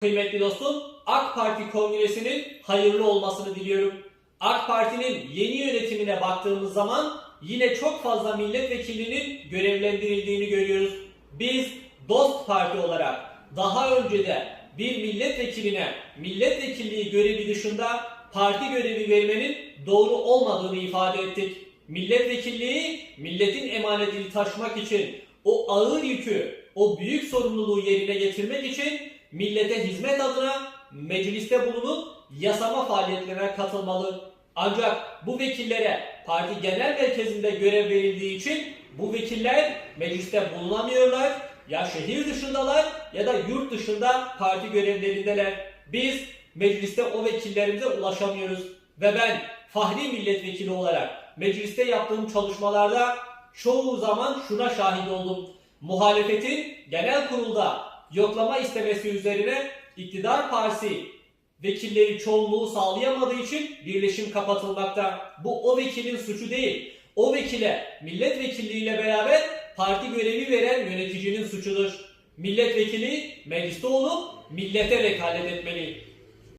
Kıymetli dostum, AK Parti Kongresi'nin hayırlı olmasını diliyorum. AK Parti'nin yeni yönetimine baktığımız zaman yine çok fazla milletvekilinin görevlendirildiğini görüyoruz. Biz Dost Parti olarak daha önce de bir milletvekiline milletvekilliği görevi dışında parti görevi vermenin doğru olmadığını ifade ettik. Milletvekilliği milletin emanetini taşımak için o ağır yükü, o büyük sorumluluğu yerine getirmek için millete hizmet adına mecliste bulunup yasama faaliyetlerine katılmalı. Ancak bu vekillere parti genel merkezinde görev verildiği için bu vekiller mecliste bulunamıyorlar. Ya şehir dışındalar ya da yurt dışında parti görevlerindeler. Biz mecliste o vekillerimize ulaşamıyoruz. Ve ben Fahri Milletvekili olarak mecliste yaptığım çalışmalarda çoğu zaman şuna şahit oldum. Muhalefetin genel kurulda yoklama istemesi üzerine iktidar partisi vekilleri çoğunluğu sağlayamadığı için birleşim kapatılmakta. Bu o vekilin suçu değil. O vekile milletvekilliğiyle beraber parti görevi veren yöneticinin suçudur. Milletvekili mecliste olup millete vekalet etmeli.